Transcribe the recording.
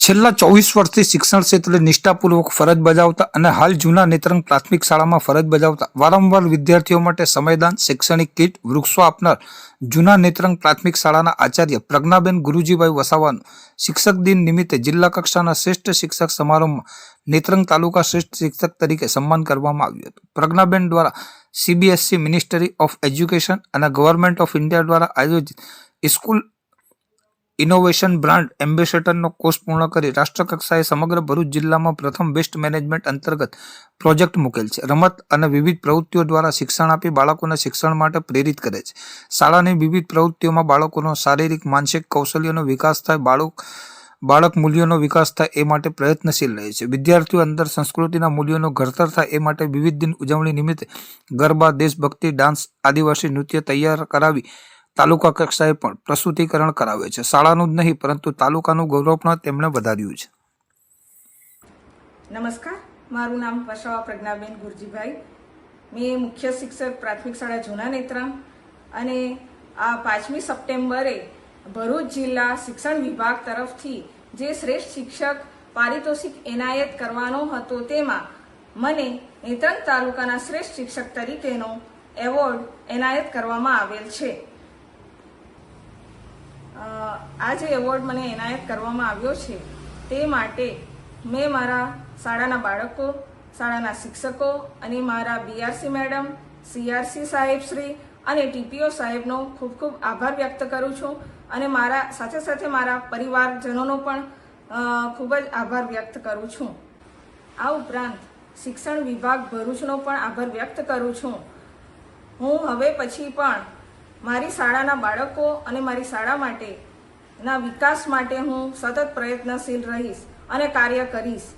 છેલ્લા ચોવીસ વર્ષથી શિક્ષણ ક્ષેત્રે નિષ્ઠાપૂર્વક ફરજ બજાવતા અને હાલ જૂના નેત્રંગ પ્રાથમિક શાળામાં ફરજ બજાવતા વારંવાર વિદ્યાર્થીઓ માટે સમયદાન, શૈક્ષણિક કીટ, વૃક્ષો આપનાર જૂના નેત્રંગ પ્રાથમિક શાળાના આચાર્ય પ્રજ્ઞાબેન ગુરુજીભાઈ વસાવાનું શિક્ષક દિન નિમિત્તે જિલ્લા કક્ષાના શ્રેષ્ઠ શિક્ષક સમારોહમાં નેત્રંગ તાલુકા શ્રેષ્ઠ શિક્ષક તરીકે સન્માન કરવામાં આવ્યું હતું. પ્રજ્ઞાબેન દ્વારા સીબીએસસી મિનિસ્ટ્રી ઓફ એજ્યુકેશન અને ગવર્મેન્ટ ઓફ ઇન્ડિયા દ્વારા આયોજિત સ્કૂલ ઇનોવેશન બ્રાન્ડ એમ્બેસેડરનો કોર્સ પૂર્ણ કરી રાષ્ટ્રકક્ષાએ સમગ્ર ભરૂચ જિલ્લામાં પ્રથમ વેસ્ટ મેનેજમેન્ટ અંતર્ગત પ્રોજેક્ટ મૂકેલ છે. રમત અને વિવિધ પ્રવૃત્તિઓ દ્વારા શિક્ષણ આપી બાળકોને શિક્ષણ માટે પ્રેરિત કરે છે. શાળાની વિવિધ પ્રવૃત્તિઓમાં બાળકોનો શારીરિક, માનસિક કૌશલ્યનો વિકાસ થાય, બાળક બાળક મૂલ્યોનો વિકાસ થાય એ માટે પ્રયત્નશીલ રહે છે. વિદ્યાર્થીઓ અંદર સંસ્કૃતિના મૂલ્યોનો ઘડતર થાય એ માટે વિવિધ દિન ઉજવણી નિમિત્તે ગરબા, દેશભક્તિ, ડાન્સ, આદિવાસી નૃત્ય તૈયાર કરાવી તાલુકા કક્ષાએ પણ પ્રસ્તુતિકરણ કરાવે છે. શાળાનું જ નહીં, પરંતુ તાલુકાનું ગૌરવ પણ તેમણે વધાર્યું છે. નમસ્કાર. મારું નામ વસાવા પ્રજ્ઞાબેન ગુરજીભાઈ. મેં મુખ્ય શિક્ષક પ્રાથમિક શાળા જૂના નેત્રમ અને આ પાંચમી સપ્ટેમ્બરે ભરૂચ જિલ્લા શિક્ષણ વિભાગ તરફથી જે શ્રેષ્ઠ શિક્ષક પારિતોષિક એનાયત કરવાનો હતો તેમાં મને નેત્રંગ તાલુકાના શ્રેષ્ઠ શિક્ષક તરીકેનો એવોર્ડ એનાયત કરવામાં આવેલ છે. આ જે એવોર્ડ મને એનાયત કરવામાં આવ્યો છે, તે માટે મેં મારા શાળાના બાળકો, શાળાના શિક્ષકો અને મારા બીઆરસી મેડમ સીઆરસી સાહેબ શ્રી અને ટીપીઓ સાહેબનો ખૂબ ખૂબ આભાર વ્યક્ત કરું છું અને મારા, સાથે સાથે મારા પરિવારજનોનો પણ ખૂબ જ આભાર વ્યક્ત કરું છું. આ ઉપરાંત શિક્ષણ વિભાગ ભરૂચનો પણ આભાર વ્યક્ત કરું છું. હું હવે પછી પણ મારી શાળાના બાળકો અને મારી શાળા માટે ના વિકાસ માટે હું સતત પ્રયત્નશીલ રહીશ અને કાર્ય કરીશ.